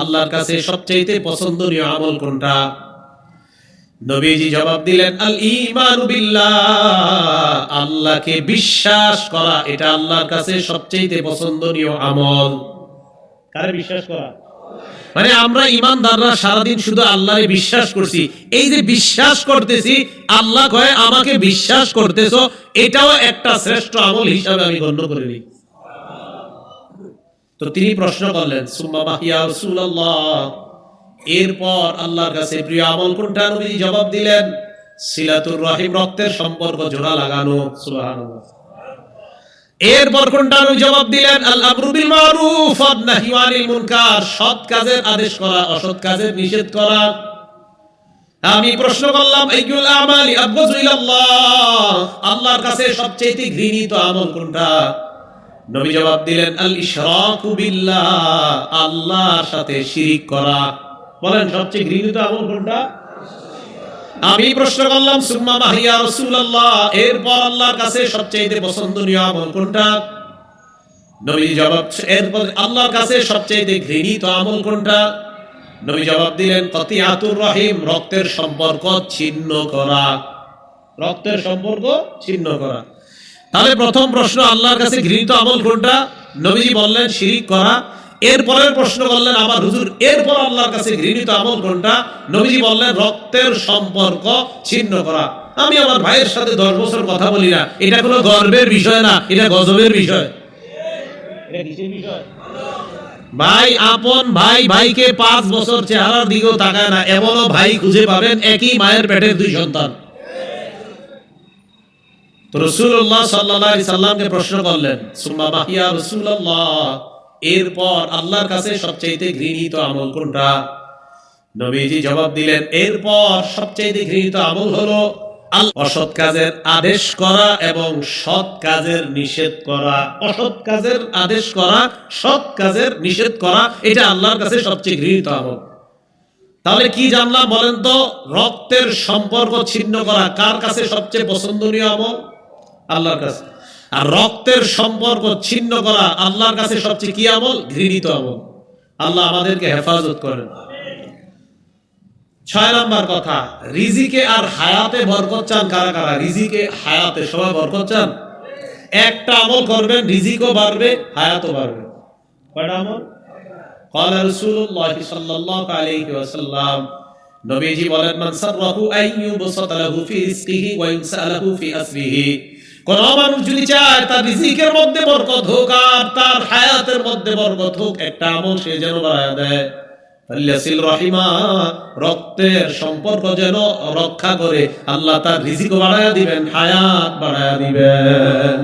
আল্লাহর কাছে সবচেয়ে পছন্দনীয় আমল কোনটা? নবীজি জবাব দিলেন, আল বিল্লাহ। আল্লাহকে বিশ্বাস করা, এটা আল্লাহর কাছে সবচেয়ে পছন্দনীয় আমল। কারে বিশ্বাস করা? মানে আমরা ইমানদাররা সারাদিন শুধু আল্লাহরে বিশ্বাস করছি। এই যে বিশ্বাস করতেছি, আল্লাহ কয়ে আমাকে বিশ্বাস করতেছো, এটাও একটা শ্রেষ্ঠ আমল হিসাবে আমি গণ্য করে নিই। তো তিনি প্রশ্ন করলেন এরপর আল্লাহর কাছে প্রিয় আমল কোনটা নবী জবাব দিলেন, সিলাতুর রহিম, রক্তের সম্পর্ক, জোড়া লাগানো। এরপর কোনটা জবাব দিলেন আল আমরু বিল মারুফ নাহয়ু আনিল মুনকার। সৎ কাজের আদেশ করা, অসৎ কাজের নিষেধ করা। আমি প্রশ্ন করলাম, আইয়ুল আমালি আবগযু ইলাল্লাহ? আল্লাহর কাছে সবচেয়ে ঘৃণিত আমল কোনটা? নবী জবাব দিলেন, আল ইশরাকু বিল্লাহ আল্লাহর সাথে শিরিক করা। বলেন, সবচেয়ে ঘৃণিত আমল কোনটা? আমি প্রশ্ন করলাম, সুম্মা মাহিয়া রাসূলুল্লাহ এরপর আল্লাহর কাছে সবচেয়ে পছন্দনীয় আমল কোনটা? নবী জবাব, এরপর আল্লাহর কাছে সবচেয়ে ঘৃণিত আমল কোনটা? নবী জবাব দিলেন, কতিয়াতুর রহিম রক্তের সম্পর্ক ছিন্ন করা। রক্তের সম্পর্ক ছিন্ন করা। তাহলে প্রথম প্রশ্ন আল্লাহর কাছে ঘৃণিত আমল কোনটা? নবীজি বললেন শিরিক করা। এরপরের প্রশ্ন করলেন আবার হুজুর এরপর আল্লাহর কাছে ঘৃণিত আমল কোনটা? নবীজি বললেন রক্তের সম্পর্ক ছিন্ন করা। আমি আমার ভাইয়ের সাথে দশ বছর কথা বলি না। এটা কোনো গর্বের বিষয় না এটা গজবের বিষয়। বিষয়। ভাই আপন ভাই ভাইকে পাঁচ বছর চেহারার দিকেও তাকায় না এমনও ভাই খুঁজে পাবেন একই মায়ের পেটের দুই সন্তান। রসুল্লাহ সাল্লাহ সাল্লামকে প্রশ্ন করলেন, সুম্মা রসুল্লাহ এরপর আল্লাহর কাছে সবচাইতে ঘৃণিত আমল কোনটা? নবীজি জবাব দিলেন, এরপর সবচাইতে ঘৃণিত আমল হলো অসৎ কাজের আদেশ করা এবং সৎ কাজের নিষেধ করা। অসৎ কাজের আদেশ করা, সৎ কাজের নিষেধ করা, এটা আল্লাহর কাছে সবচেয়ে ঘৃণিত আমল। তাহলে কি জানলাম বলেন তো? রক্তের সম্পর্ক ছিন্ন করা কার কাছে সবচেয়ে পছন্দনীয় আমল? আল্লাহর কাছে আর রক্তের সম্পর্ক ছিন্ন করা আল্লাহর কাছে সবচেয়ে কি আমল ঘৃণিত আমল আল্লাহ আমাদেরকে হেফাজত করেন ছয় নম্বর কথা রিজিকে আর হায়াতে বরকত চান কারা কারা রিজিকে হায়াতে সবাই বরকত চান একটা আমল করবেন রিজিকও বাড়বে হায়াতও বাড়বে কয়টা আমল قال رسول الله صلى الله عليه وسلم নবীজি বলেন মান সাররাহু আইয়ুবসাত লাহু ফি রিজকিহি ওয়া ইনসালাহু ফি আসরিহি কোন মানুষ যদি চায় তার রিজিকের মধ্যে বরকত হোক আর তার হায়াতের মধ্যে বরকত হোক, একটা আমল সে যেন বাড়ায় দেয়। রক্তের সম্পর্ক যেন রক্ষা করে আল্লাহ তার রিজিক বাড়ায়া দিবেন, হায়াত বাড়ায়া দিবেন।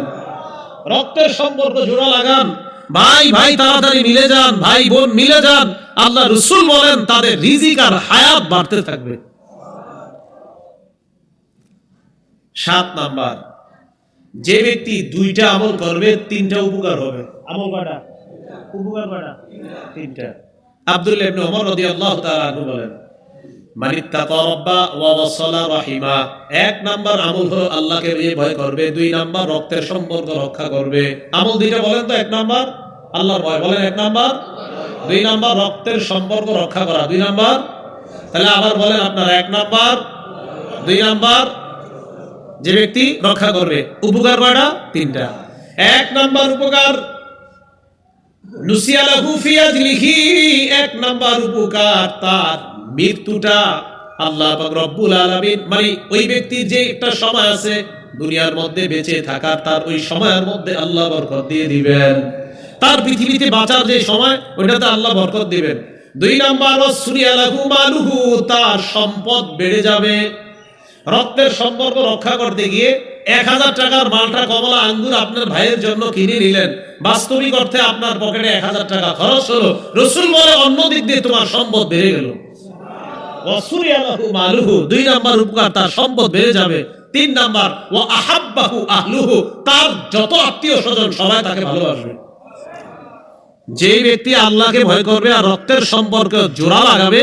রক্তের সম্পর্ক জোড়া লাগান। ভাই ভাই, তাড়াতাড়ি মিলে যান, ভাই, বোন মিলে যান। আল্লাহ রসুল বলেন, তাদের রিজিক আর হায়াত বাড়তে থাকবে। সাত নাম্বার যে ব্যক্তি দুইটা আমল করবে তিনটা উপকার হবে। আমল কয়টা? উপকার কয়টা? তিনটা। আব্দুল ইবনে ওমর রাদিয়াল্লাহু তাআলা বলেন মান ইত্তাকা ওয়া ওয়াসালা রাহিমা। এক নাম্বার আমল হলো আল্লাহকে নিয়ে ভয় করবে দুই নাম্বার রক্তের সম্পর্ক রক্ষা করবে। আমল দুইটা বলেন তো এক নাম্বার? আল্লাহর ভয় বলেন এক নাম্বার? দুই নাম্বার রক্তের সম্পর্ক রক্ষা করা। দুই নাম্বার? তাহলে আবার বলেন আপনার এক নাম্বার দুই নাম্বার? যে ব্যক্তি রক্ষা করবে, উপকার কয়টা তিনটা। এক নাম্বার উপকার এক উপকার তার মৃত্যুটা আল্লাহ মানে ওই ব্যক্তির একটা সময় আছে দুনিয়ার মধ্যে বেঁচে থাকার, তার ওই সময়ের মধ্যে আল্লাহ দিয়ে দিবেন। তার পৃথিবীতে বাঁচার যে সময়, ওইটাতে আল্লাহ বরকত দিবেন। দুই নাম্বার তার সম্পদ বেড়ে যাবে। রক্তের সম্পর্ক রক্ষা করতে গিয়ে এক হাজার টাকার মালটা কমলা আঙ্গুর আপনার ভাইয়ের জন্য কিনে নিলেন। বাস্তবিক অর্থে আপনার পকেটে এক হাজার টাকা খরচ হলো। রসুল বলে, অন্য দিক দিয়ে তোমার সম্পদ বেড়ে গেল। দুই নাম্বার উপকার, তার সম্পদ বেড়ে যাবে। তিন নাম্বার ও আহাব্বাহু আহলুহু, তার যত আত্মীয় স্বজন সবাই তাকে ভালোবাসবে। যে ব্যক্তি আল্লাহকে ভয় করবে আর রক্তের সম্পর্ক জোড়া লাগাবে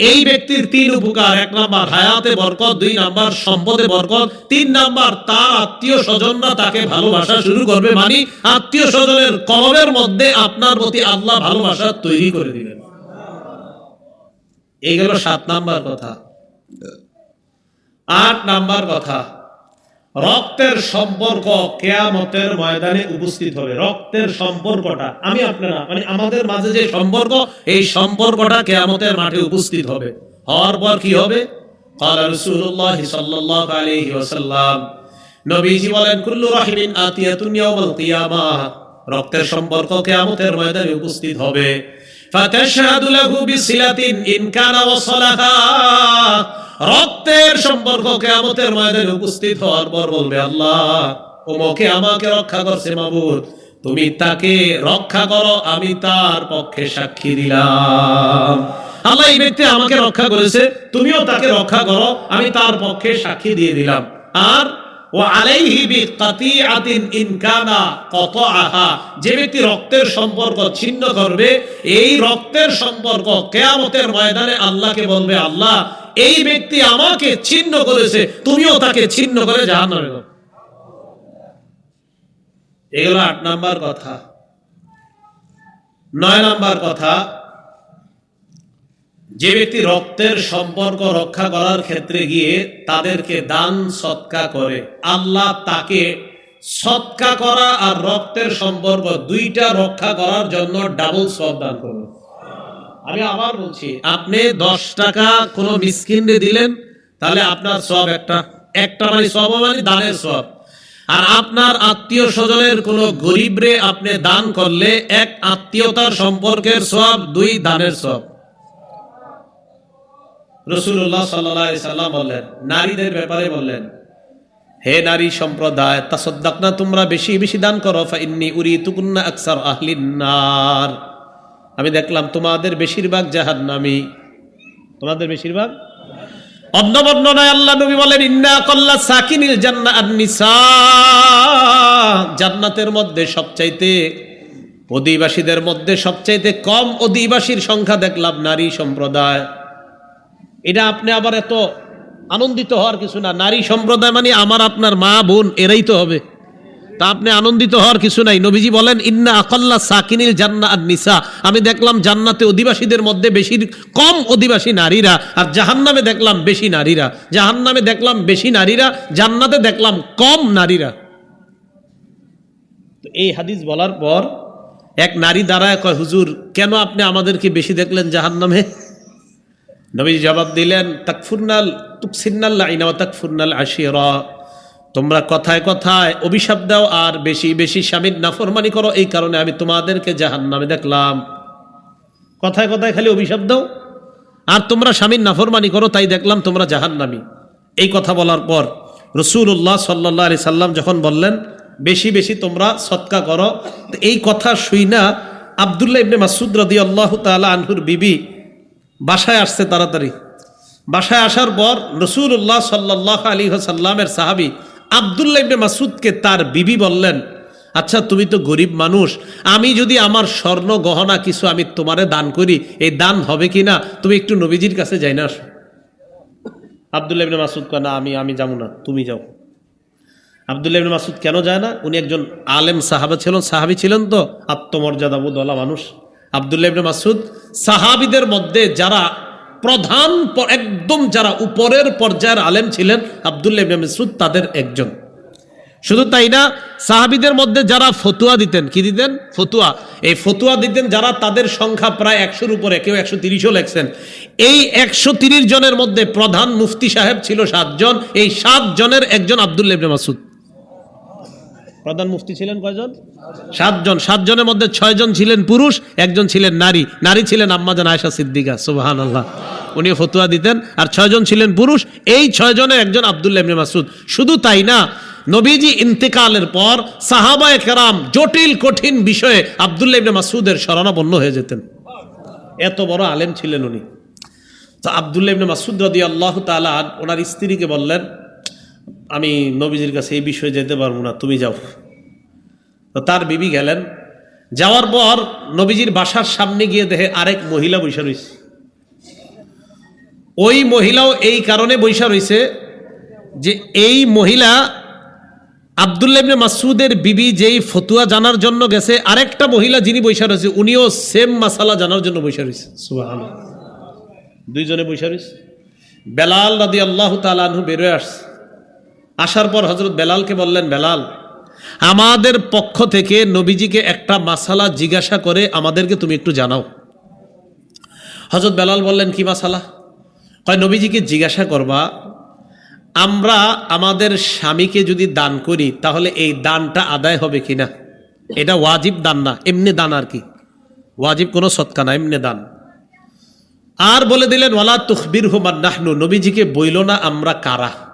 এই ব্যক্তির তিন উপকার। এক নাম্বার হায়াতে বরকত, দুই নাম্বার সম্পদে বরকত, তিন নাম্বার তার আত্মীয় স্বজনরা তাকে ভালোবাসা শুরু করবে মানে আত্মীয় স্বজনের কলমের মধ্যে আপনার প্রতি আল্লাহ ভালোবাসা তৈরি করে দিবেন। এই গেল সাত নাম্বার কথা। আট নাম্বার কথা। রক্তের সম্পর্ক কেয়ামতের ময়দানে উপস্থিত হবে রক্তের সম্পর্কটা আমি আপনারা মানে আমাদের মাঝে যে সম্পর্ক এই সম্পর্কটা কেয়ামতের মাঠে উপস্থিত হবে হওয়ার পর কি হবে قال رسول الله صلى الله عليه وسلم নবীজি বলেন কুল্লু রাহিমিন আতিয়াতুন ইয়াউমাল কিয়ামাহ রক্তের সম্পর্ক কিয়ামতের ময়দানে উপস্থিত হবে ফাতাশহাদু লাহু বিসিলাতিন ইন কানা ওয়াসালাহা রক্তের সম্পর্ক কেমতের ময়দানে উপস্থিত হওয়ার পর বলবে, আল্লাহ ওমকে আমাকে রক্ষা করছে মাবুদ। তুমি তাকে রক্ষা করো, আমি তার পক্ষে সাক্ষী দিলাম। আল্লাহ এই ব্যক্তি আমাকে রক্ষা করেছে, তুমিও তাকে রক্ষা করো, আমি তার পক্ষে সাক্ষী দিয়ে দিলাম। আর যে ব্যক্তি রক্তের সম্পর্ক ছিন্ন করবে, এই রক্তের সম্পর্ক কিয়ামতের ময়দানে আল্লাহকে বলবে, আল্লাহ, এই ব্যক্তি আমাকে ছিন্ন করেছে, তুমিও তাকে ছিন্ন করে দাও। এগুলো আট নাম্বার কথা। নয় নাম্বার কথা যে ব্যক্তি রক্তের সম্পর্ক রক্ষা করার ক্ষেত্রে গিয়ে তাদেরকে দান, সৎকা করে। আল্লাহ তাকে সৎকা করা আর রক্তের সম্পর্ক দুইটা রক্ষা করার জন্য ডাবল সব দান করবে আমি আবার বলছি, আপনি দশ টাকা কোনো মিসকিনরে দিলেন, তাহলে আপনার সব একটা। একটা মানে সব মানে দানের সব আর আপনার আত্মীয় স্বজনের কোন গরিবরে আপনি দান করলে এক আত্মীয়তার সম্পর্কের সব দুই দানের সব রসুল্লাহ সাল্লাম বললেন, নারীদের ব্যাপারে বললেন, হে নারী সম্প্রদায় তাসদ্দাক না তোমরা বেশি বেশি দান করো, ফাইন্নি উরি তুকুন্না আকসার আহলিনার আমি দেখলাম তোমাদের বেশিরভাগ জাহান্নামী। তোমাদের বেশিরভাগ? অন্য বর্ণনায় আল্লাহ নবী বলেন, ইন্না কল্লা সাকিনিল জান্না আর নিসা। জান্নাতের মধ্যে সবচাইতে, অধিবাসীদের মধ্যে সবচাইতে কম অধিবাসীর সংখ্যা দেখলাম নারী সম্প্রদায়। এটা আপনি আবার এত আনন্দিত হওয়ার কিছু না। নারী সম্প্রদায় মানে আমার আপনার মা, বোন, এরাই তো হবে। তা আপনি আনন্দিত হওয়ার কিছু নাই। নবীজি বলেন, ইন্না আকল্লা সাকিনিল জান্না আর নিসা। আমি দেখলাম জান্নাতে অধিবাসীদের মধ্যে বেশি কম অধিবাসী নারীরা, আর জাহান্নামে দেখলাম বেশি নারীরা। জাহান্নামে দেখলাম বেশি নারীরা, জান্নাতে দেখলাম কম নারীরা। তো এই হাদিস বলার পর এক নারী দাঁড়ায় কয়, হুজুর, কেন আপনি আমাদেরকে বেশি দেখলেন জাহান্নামে? নবীজি জবাব দিলেন, তাকফুরনাল তুকসিন্নাল আইনা তাকফুরনাল আশিরা। তোমরা কথায় কথায় অভিশাপ দাও আর বেশি বেশি স্বামীর নাফরমানি করো, এই কারণে আমি তোমাদেরকে জাহান নামে দেখলাম। কথায় কথায় খালি অভিশাপ দাও, আর তোমরা স্বামীর নাফরমানি করো, তাই দেখলাম তোমরা জাহান নামি এই কথা বলার পর রসুল্লাহ সাল্লাহ আলি সাল্লাম যখন বললেন, বেশি বেশি তোমরা সৎকা করো এই কথা শুই না আবদুল্লাহ ইবনে মাসুদ রদি আল্লাহ তালা আনহুর বিবি বাসায় আসছে তাড়াতাড়ি। বাসায় আসার পর রসুল্লাহ সাল্লাহ আলী সাল্লামের সাহাবি আবদুল্লাহ ইবনে মাসুদকে তার বিবি বললেন আচ্ছা তুমি তো গরিব মানুষ, আমি যদি আমার স্বর্ণ গহনা কিছু আমি তোমারে দান করি, এই দান হবে কি না তুমি একটু নবীজির কাছে যাই না আসো। আবদুল্লাহ ইবনে মাসুদ না, আমি আমি যাব না, তুমি যাও। আবদুল্লাহ ইবনে মাসুদ কেন যায় না? উনি একজন আলেম সাহাবা ছিলেন, সাহাবি ছিলেন তো আত্মমর্যাদা বোধওয়ালা মানুষ। আবদুল্লাহ ইবনে মাসুদ সাহাবিদের মধ্যে যারা প্রধান একদম যারা উপরের পর্যায়ের আলেম ছিলেন, আবদুল্লাহ ইবনে মাসুদ তাদের একজন। শুধু তাই না, সাহাবিদের মধ্যে যারা ফতুয়া দিতেন, কি দিতেন? ফতুয়া। এই ফতুয়া দিতেন যারা তাদের সংখ্যা প্রায় একশোর উপরে, কেউ একশো তিরিশও লেখছেন। এই একশো তিরিশ জনের মধ্যে প্রধান মুফতি সাহেব ছিল সাতজন, এই সাত জনের একজন আবদুল্লাহ ইবনে মাসুদ প্রধান মুফতি ছিলেন কয়জন? সাতজন। সাতজনের মধ্যে ছয়জন ছিলেন পুরুষ, একজন ছিলেন নারী। নারী ছিলেন আম্মাজান আয়সা সিদ্দিকা সুবাহান আল্লাহ উনি ফতুয়া দিতেন। আর ছয়জন ছিলেন পুরুষ, এই ছয়জনের একজন আবদুল্লাহ মাসুদ শুধু তাই না, নবীজি ইন্তেকালের পর সাহাবায়ে কেরাম জটিল, কঠিন বিষয়ে আবদুল্লাহ ইবনে মাসুদের শরণাপন্ন হয়ে যেতেন। এত বড় আলেম ছিলেন উনি। তো আবদুল্লাহ ইবনে মাসুদ রদি আল্লাহ তালা ওনার স্ত্রীকে বললেন আমি নবীজির কাছে এই বিষয়ে যেতে পারব না, তুমি যাও। তো তার বিবি গেলেন। যাওয়ার পর নবীজির বাসার সামনে গিয়ে দেখে আরেক মহিলা বসে রয়েছে। ওই মহিলাও এই কারণে বৈশা রয়েছে যে এই মহিলা আবদুল্লাহ মাসুদের বিবি যেই ফতুয়া জানার জন্য গেছে, আরেকটা মহিলা যিনি বৈশা রয়েছে, উনিও সেম মাসালা জানার জন্য বৈশা রয়েছে। দুইজনে বৈশা রয়েছে। বেলাল রাদি আল্লাহ তালানহু বেরোয় আসছে। আসার পর হজরত বেলালকে বললেন, বেলাল, আমাদের পক্ষ থেকে নবীজিকে একটা মাসালা জিজ্ঞাসা করে আমাদেরকে তুমি একটু জানাও। হজরত বেলাল বললেন, কি মাসালা? হয় নবীজিকে জিজ্ঞাসা করবা, আমরা আমাদের স্বামীকে যদি দান করি, তাহলে এই দানটা আদায় হবে কিনা? এটা ওয়াজিব দান না, এমনি দান আর কি। ওয়াজিব কোনো সৎকা না, এমনি দান। আর বলে দিলেন, ওয়ালা তুখবির হুমান নাহনু, নবীজিকে বইল না আমরা কারা?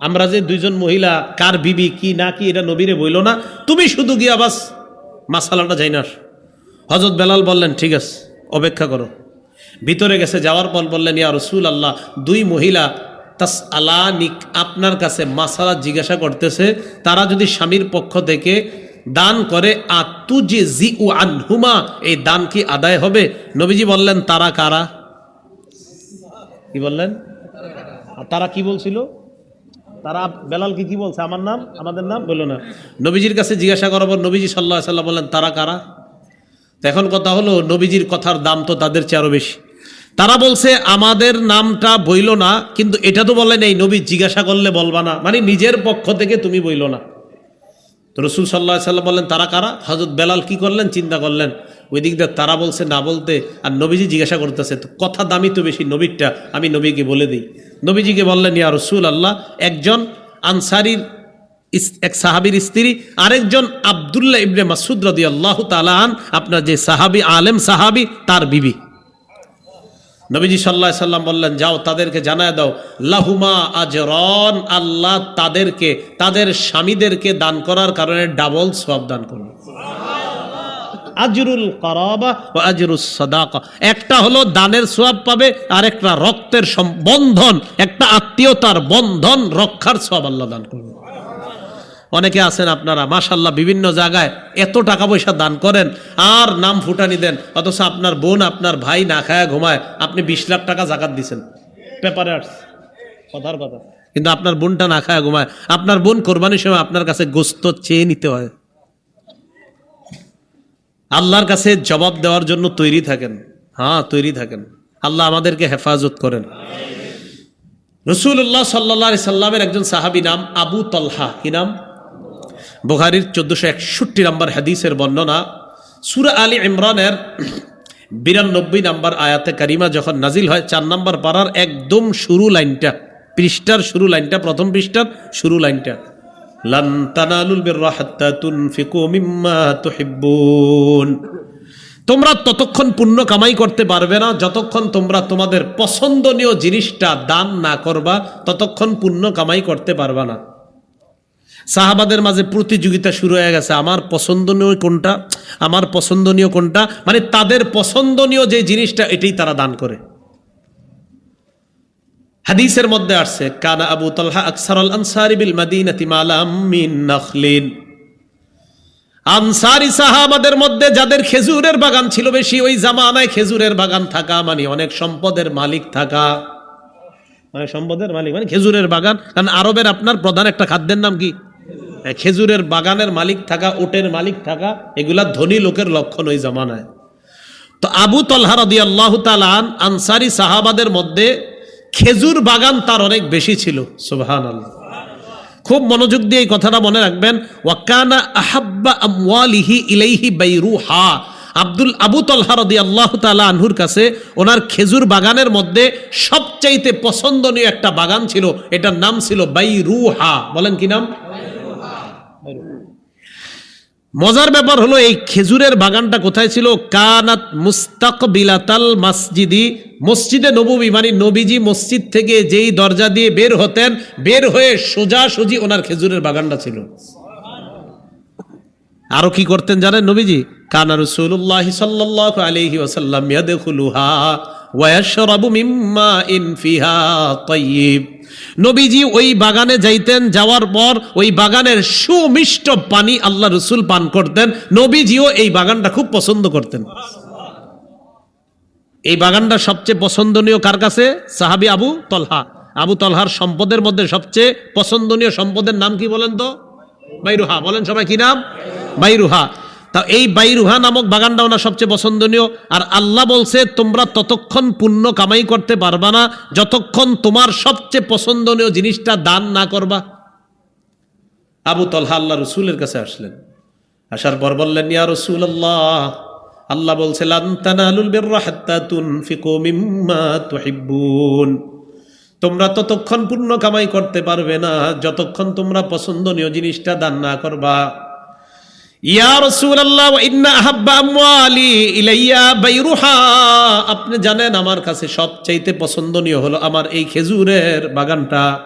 আমরা যে দুইজন মহিলা, কার বিবি, কি, না, কি, এটা নবীরে বইল না। তুমি শুধু গিয়া বাস, মাসালাটা যাই না হজরত বেলাল বললেন, ঠিক আছে, অপেক্ষা করো। ভিতরে গেছে, যাওয়ার পর বললেন, ইয়া রসুল আল্লাহ দুই মহিলা তাস আলানিক আপনার কাছে মাসালা জিজ্ঞাসা করতেছে, তারা যদি স্বামীর পক্ষ থেকে দান করে আতুজি জি উ আনহুমা, এই দান কি আদায় হবে? নবীজি বললেন, তারা কারা? কি বললেন? তারা কি বলছিল? তারা বেলালকে কি বলছে? আমার নাম? আমাদের নাম? বলল না। নবীজির কাছে জিজ্ঞাসা করার পর নবীজি সাল্লাহ সাল্লাম বললেন, তারা কারা? এখন কথা হলো, নবীজির কথার দাম তো তাদের চেয়ে আরও বেশি। তারা বলছে, আমাদের নামটা বইল না, কিন্তু এটা তো বলে নেই, নবী জিজ্ঞাসা করলে বলবা না। মানে নিজের পক্ষ থেকে তুমি বইল না। তো রসুল সাল্লাহ সাল্লাম বললেন, তারা কারা? হজরত বেলাল কি করলেন? চিন্তা করলেন। ওই দিক দিয়ে তারা বলছে, না বলতে। আর নবীজি জিজ্ঞাসা করতেছে, তো কথা দামি তো বেশি, নবীরটা, আমি নবীকে বলে দিই। নবীজিকে বললেন, ইয়া রসুল আল্লাহ একজন আনসারির এক সাহাবীর স্ত্রী, আরেকজন আবদুল্লাহ ইবনে মাসুদ রদি আল্লাহ তালান আপনার যে সাহাবী, আলেম সাহাবী, তার বিবি। নবীজি সাল্লাহ সাল্লাম বললেন, যাও, তাদেরকে জানায় দাও। লাহুমা আজরন, আল্লাহ তাদেরকে, তাদের স্বামীদেরকে দান করার কারণে ডাবল সব দান করবে আজরুল করাবা ও আজরুল সদাকা। একটা হলো দানের সোয়াব পাবে আর একটা রক্তের বন্ধন, একটা আত্মীয়তার বন্ধন, রক্ষার সব আল্লাহ দান করবে। অনেকে আছেন আপনারা মাশাল্লাহ বিভিন্ন জায়গায় এত টাকা পয়সা দান করেন, আর নাম ফুটানি দেন, অথচ আপনার বোন, আপনার ভাই না খায়া, ঘুমায়, আপনি বিশ লাখ টাকা জাকাত দিছেন। পেপারে কথার কথা। কিন্তু আপনার বোনটা না খায়, ঘুমায়। আপনার বোন কোরবানির সময় আপনার কাছে গোস্ত চেয়ে নিতে হয়। আল্লাহর কাছে জবাব দেওয়ার জন্য তৈরি থাকেন। হ্যাঁ তৈরি থাকেন। আল্লাহ আমাদেরকে হেফাজত করেন। রসুল্লাহ সাল্লা সাল্লামের একজন সাহাবী নাম আবু তলহা। কি নাম? বুখারির চোদ্দশো একষট্টি নম্বর হাদিসের বর্ণনা। সুরা আলী ইমরানের বিরানব্বই নম্বর আয়াতে কারিমা যখন নাজিল হয়, চার নম্বর পাড়ার একদম শুরু লাইনটা, পৃষ্ঠার শুরু লাইনটা, প্রথম পৃষ্ঠার শুরু লাইনটা। লান তানালুল বিররা হাত্তা তুনফিকু মিম্মা তুহিব্বুন। তোমরা ততক্ষণ পুণ্য কামাই করতে পারবে না, যতক্ষণ তোমরা তোমাদের পছন্দনীয় জিনিসটা দান না করবা, ততক্ষণ পুণ্য কামাই করতে পারবা না। সাহাবাদের মাঝে প্রতিযোগিতা শুরু হয়ে গেছে, আমার পছন্দনীয় কোনটা, আমার পছন্দনীয় কোনটা মানে তাদের পছন্দনীয় যে জিনিসটা, এটাই তারা দান করে। হাদিসের মধ্যে আসছে, কানা আবু তলহা আকসারুল আনসারি বিল মাদিনাতি মালাম মিন নাখলিন। আনসারি সাহাবাদের মধ্যে যাদের খেজুরের বাগান ছিল বেশি, ওই জামানায় খেজুরের বাগান থাকা মানে অনেক সম্পদের মালিক থাকা। মানে সম্পদের মালিক মানে খেজুরের বাগান। কারণ আরবের আপনার প্রধান একটা খাদ্যের নাম কি? খেজুরের বাগানের মালিক থাকা ওটের মালিক থাকা, এগুলা ধনী লোকের লক্ষণ ওই জামানায়। তো আবু তলহা রদি আল্লাহ তালান আনসারি সাহাবাদের মধ্যে খেজুর বাগান তার অনেক বেশি ছিল সুবহান খুব মনোযোগ দিয়ে এই কথাটা মনে রাখবেন, ওয়াকানা আহাব্বা আমওয়ালিহি ইলাইহি বাইরুহা। আব্দুল আবু তলহারদি আল্লাহ তালা আনহুর কাছে ওনার খেজুর বাগানের মধ্যে সবচাইতে পছন্দনীয় একটা বাগান ছিল, এটার নাম ছিল বাইরুহা। বলেন কি নাম? মজার ব্যাপার হলো এই খেজুরের বাগানটা কোথায় ছিল? কানাত মুস্তাকবিলাতাল মসজিদি, মসজিদে নববী মানে নবীজি মসজিদ থেকে যেই দরজা দিয়ে বের হতেন, বের হয়ে সোজা সুজি ওনার খেজুরের বাগানটা ছিল। আরও কি করতেন জানেন নবীজি? কানা রসুল্লাহ সাল্লাহ আলহি ওসাল্লাম ইয়াদখুলুহা। ওয়াশরাবু মিম্মা ইন ফিহা তাইয়িব। নবীজি ওই বাগানে যাইতেন, যাওয়ার পর ওই বাগানের সুমিষ্ট পানি আল্লাহ রসুল পান করতেন। নবীজিও এই বাগানটা খুব পছন্দ করতেন। এই বাগানটা সবচেয়ে পছন্দনীয় কার কাছে? সাহাবি আবু তলহা। আবু তলহার সম্পদের মধ্যে সবচেয়ে পছন্দনীয় সম্পদের নাম কি বলেন তো? বাইরুহা। বলেন সবাই কি নাম? বাইরুহা। তা এই বাইরুহা নামক বাগানটা ওনার সবচেয়ে পছন্দনীয়। আর আল্লাহ বলছে, তোমরা ততক্ষণ পুণ্য কামাই করতে পারবা না। যতক্ষণ তোমার সবচেয়ে পছন্দনীয় জিনিসটা দান না করবা। আবু তলহা আল্লাহ রসুলের কাছে আসলেন। আসার পর বললেন, ইয়া রসুল আল্লাহ আল্লাহ বলছে তোমরা ততক্ষণ পূর্ণ কামাই করতে পারবে না, যতক্ষণ তোমরা পছন্দনীয় জিনিসটা দান না করবা। আপনি জানেন আমার কাছে সবচাইতে পছন্দনীয় হলো আমার এই খেজুরের বাগানটা।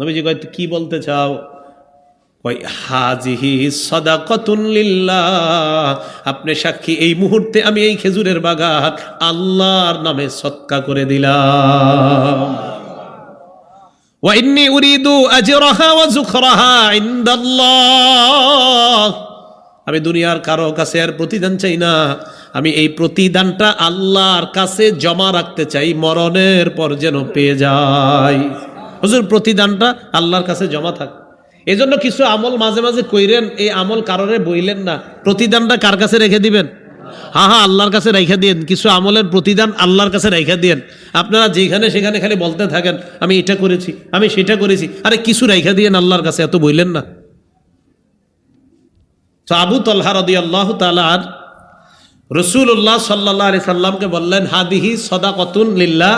নবীজি কয়, "তো কি বলতে চাও? আপনি সাক্ষী, এই মুহূর্তে আমি এই খেজুরের বাগান আল্লাহর নামে সৎকা করে দিলাম। وإني أريد أجرها وزخرها عند الله আমি দুনিয়ার কারো কাছে আর প্রতিদান চাই না আমি এই প্রতিদানটা আল্লাহর কাছে জমা রাখতে চাই মরণের পর যেন পেয়ে যাই হুজুর প্রতিদানটা আল্লাহর কাছে জমা থাক এজন্য কিছু আমল মাঝে মাঝে কইরেন এই আমল কারোরে বইলেন না প্রতিদানটা কার কাছে রেখে দিবেন হ্যাঁ হ্যাঁ আল্লাহর কাছে রেখে দিয়েন। কিছু আমলের প্রতিদান আল্লাহর কাছে রেখে দিয়েন। আপনারা যেখানে সেখানে খালি বলতে থাকেন, আমি এটা করেছি, আমি সেটা করেছি। আরে, কিছু রেখে দিয়েন আল্লাহর কাছে, এত বইলেন না। তো আবু তলহা রদি আল্লাহ তালার রসুল্লাহ সাল্লাহ আলি সাল্লামকে বললেন, হাদিহি সদা কতুন লিল্লা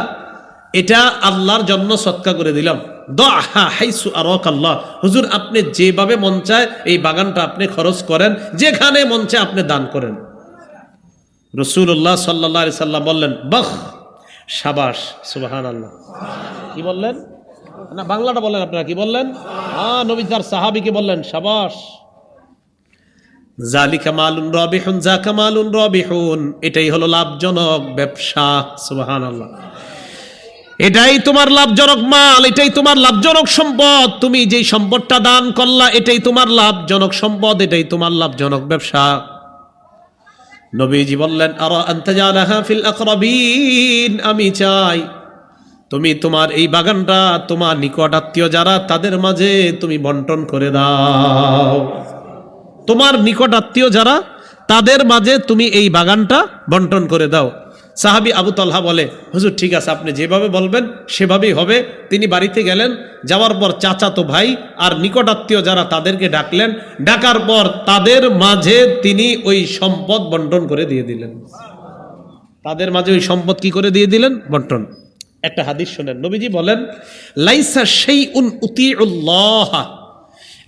এটা আল্লাহর জন্য সৎকা করে দিলাম। হুজুর, আপনি যেভাবে মন চায়, এই বাগানটা আপনি খরচ করেন, যেখানে মন চায় আপনি দান করেন। রসুল্লাহ সাল্লাহ আলি সাল্লাম বললেন, বাহ, সাবাস সুবাহান আল্লাহ কি বললেন? না, বাংলাটা বললেন আপনারা, কি বললেন? হ্যাঁ নবী তার সাহাবিকে বললেন, সাবাস। জালিকা মালুন রবিহুন, জাকা মালুন রবিহুন। এটাই হলো লাভজনক ব্যবসা, সুবহানাল্লাহ। এটাই তোমার লাভজনক মাল, এটাই তোমার লাভজনক সম্পদ। তুমি যেই সম্পদটা দান করলা, এটাই তোমার লাভজনক সম্পদ, এটাই তোমার লাভজনক ব্যবসা। নবীজি বললেন, আর আন্তাজালাহা ফিল আকরাবিন? আমি চাই তুমি তোমার এই বাগানটা, তোমার নিকট আত্মীয় যারা, তাদের মাঝে তুমি বন্টন করে দাও। তোমার নিকট আত্মীয় যারা, তাদের মাঝে তুমি এই বাগানটা বন্টন করে দাও। সাহাবি আবু তলহা বলে, হুজুর, ঠিক আছে, আপনি যেভাবে বলবেন সেভাবেই হবে। তিনি বাড়িতে গেলেন, যাওয়ার পর চাচাতো ভাই আর নিকটাত্মীয় যারা তাদেরকে ডাকলেন, ডাকার পর তাদের মাঝে তিনি ওই সম্পদ বন্টন করে দিয়ে দিলেন। তাদের মাঝে ওই সম্পদ কি করে দিয়ে দিলেন? বন্টন। একটা হাদিস শোনেন। নবীজি বলেন, লাইসা সেই উন উতি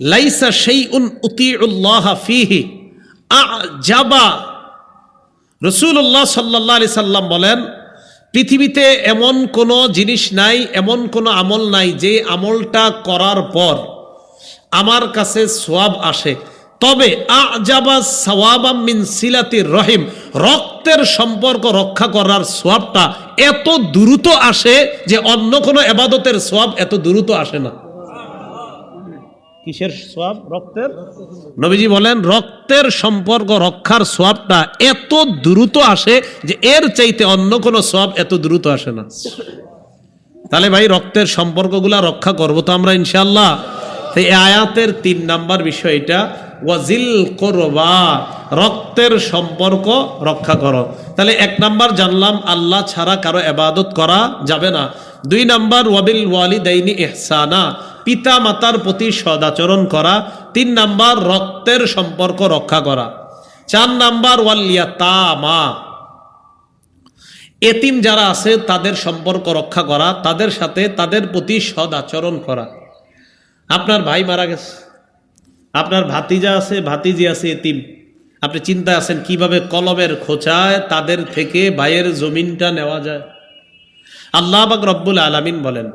লাইসা সেই উন উতিউল্লাহ ফিহি আজাবা রসুল্লাহ সাল্লাহ আলি সাল্লাম বলেন, পৃথিবীতে এমন কোনো জিনিস নাই, এমন কোনো আমল নাই যে আমলটা করার পর আমার কাছে সোয়াব আসে। তবে মিন সিলাতির রহিম, রক্তের সম্পর্ক রক্ষা করার সোয়াবটা এত দ্রুত আসে যে অন্য কোনো এবাদতের সোয়াব এত দ্রুত আসে না। কিসের সোয়াব? রক্তের? নবীজি বলেন, রক্তের সম্পর্ক রক্ষার সোয়াবটা এত দ্রুত আসে যে এর চাইতে অন্য কোনো সোয়াব এত দ্রুত আসে না। তাহলে ভাই, রক্তের সম্পর্কগুলা রক্ষা করব তো আমরা ইনশাল্লাহ এই আয়াতের তিন নাম্বার বিষয়টা ওয়াজিল করবা, রক্তের সম্পর্ক রক্ষা করো। তাহলে এক নাম্বার জানলাম, আল্লাহ ছাড়া কারও এবাদত করা যাবে না। দুই নাম্বার, ওয়াবিল ওয়ালিদাইনি ইহসানা, পিতা মাতার প্রতি সদাচরণ করা। তিন নাম্বার, রক্তের সম্পর্ক রক্ষা করা। চার নাম্বার ওয়ালিয়া তামা এতিম যারা আছে, তাদের সম্পর্ক রক্ষা করা, তাদের সাথে তাদের প্রতি সদাচরণ করা। আপনার ভাই মারা গেছে, আপনার ভাতিজা আছে, ভাতিজি আছে এতিম। আপনি চিন্তায় আছেন কীভাবে কলমের খোঁচায় তাদের থেকে ভাইয়ের জমিনটা নেওয়া যায়? আল্লাহ বাক রব্বুল আলামিন বলেন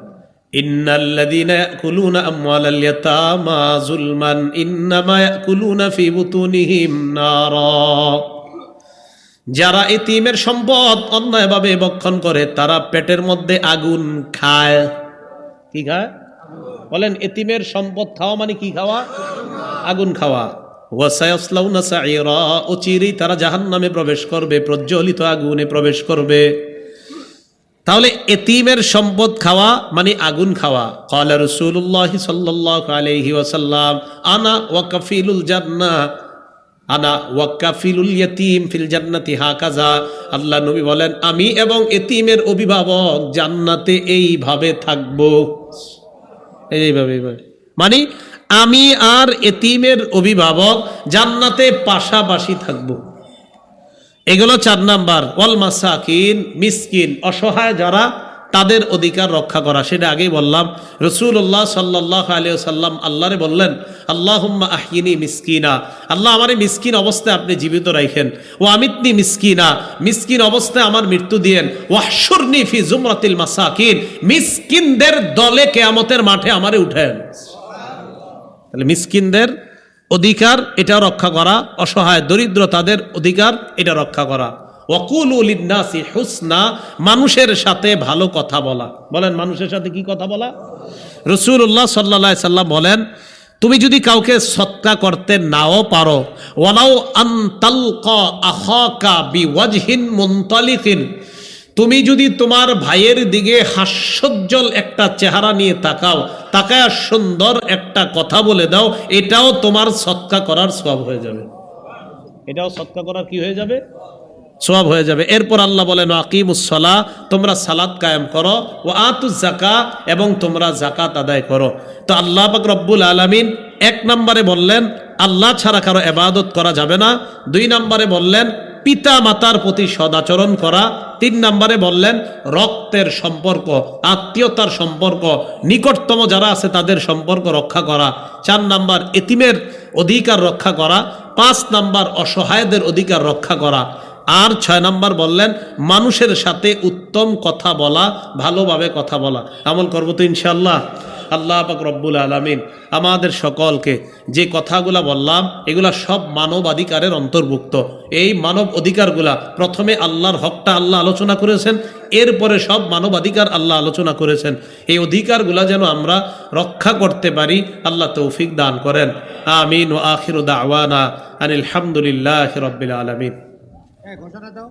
যারা এতিমের সম্পদ অন্যায়ভাবে বক্ষণ করে, তারা পেটের মধ্যে আগুন খায়। কি খায়? বলেন, এতিমের সম্পদ খাওয়া মানে কি খাওয়া? আগুন খাওয়া। ওয়াসায়াসলাউনা সাইরা, অচিরেই তারা জাহান্নামে প্রবেশ করবে, প্রজ্বলিত আগুনে প্রবেশ করবে। তাহলে এতিমের সম্পদ খাওয়া মানে আগুন খাওয়া। কালা রসুল্লাহ সাল্লাহ আলহি আনা ওয়াকাফিলুল জান্নাহ আনা ওয়াকাফিলুল ইয়তিম ফিল জান্নাতি হাকাজা আল্লাহ নবী বলেন, আমি এবং এতিমের অভিভাবক জান্নাতে এইভাবে থাকব। এইভাবে। মানে আমি আর এতিমের অভিভাবক জান্নাতে পাশাপাশি থাকব। এগুলো চার নাম্বার, ওয়াল মাসাকিন, মিসকিন, অসহায় যারা তাদের অধিকার রক্ষা করা। সেটা আগেই বললাম। রসুল্লাহ সাল্লাহ আলিয়া সাল্লাম আল্লাহরে বললেন, আল্লাহুম্মা আহিনী মিসকিনা। আল্লাহ আমারে মিসকিন অবস্থায় আপনি জীবিত রাখেন ও আমিতনি মিসকিনা। মিসকিন অবস্থায় আমার মৃত্যু দিয়েন। ওয়াহসুরনি ফি জুমরাতিল মাসাকিন। মিসকিনদের দলে কেয়ামতের মাঠে আমারে উঠেন তাহলে মিসকিনদের অধিকার এটা রক্ষা করা, অসহায় দরিদ্র তাদের অধিকার এটা রক্ষা করা। উলিনাসি হুসনা, মানুষের সাথে ভালো কথা বলা। বলেন, মানুষের সাথে কি কথা বলা? রসুল্লাহ সাল্লা সাল্লাম বলেন, তুমি যদি কাউকে সৎকা করতে নাও পারো ওয়ালাও আন্তালকা আখাকা বিওয়াজহিন মুনতালিকিন তুমি যদি তোমার ভাইয়ের দিকে হাস্যোজ্জ্বল একটা চেহারা নিয়ে তাকাও তাকায় সুন্দর একটা কথা বলে দাও এটাও তোমার সৎকা করার সব হয়ে যাবে। এটাও সৎকা করার কি হয়ে যাবে? সব হয়ে যাবে। এরপর আল্লাহ বলেন আকিমুসলা তোমরা সালাদ কায়েম করো ও আতু জাকা এবং তোমরা জাকাত আদায় করো। তো আল্লাহ পাক রব্বুল আলমিন এক নম্বরে বললেন আল্লাহ ছাড়া কারও এবাদত করা যাবে না। দুই নম্বরে বললেন পিতা মাতার প্রতি সদাচরণ করা। তিন নম্বরে বললেন, রক্তের সম্পর্ক, আত্মীয়তার সম্পর্ক, নিকটতম যারা আছে তাদের সম্পর্ক রক্ষা করা। চার নাম্বার, এতিমের অধিকার রক্ষা করা। পাঁচ নাম্বার, অসহায়দের অধিকার রক্ষা করা। আর ছয় নাম্বার বললেন, মানুষের সাথে উত্তম কথা বলা, ভালোভাবে কথা বলা। আমল করব তো ইনশাল্লাহ আল্লাহ পাক রব্বুল আলমিন আমাদের সকলকে যে কথাগুলা বললাম এগুলা সব মানবাধিকারের অন্তর্ভুক্ত। এই মানব অধিকারগুলা প্রথমে আল্লাহর হকটা আল্লাহ আলোচনা করেছেন এরপরে সব মানবাধিকার আল্লাহ আলোচনা করেছেন। এই অধিকারগুলা যেন আমরা রক্ষা করতে পারি আল্লাহ তৌফিক দান করেন। আমিন ও আখির দাওয়ানা আনিল হামদুলিল্লাহ রব্বিল আলমিন। ঘোষণা দাও।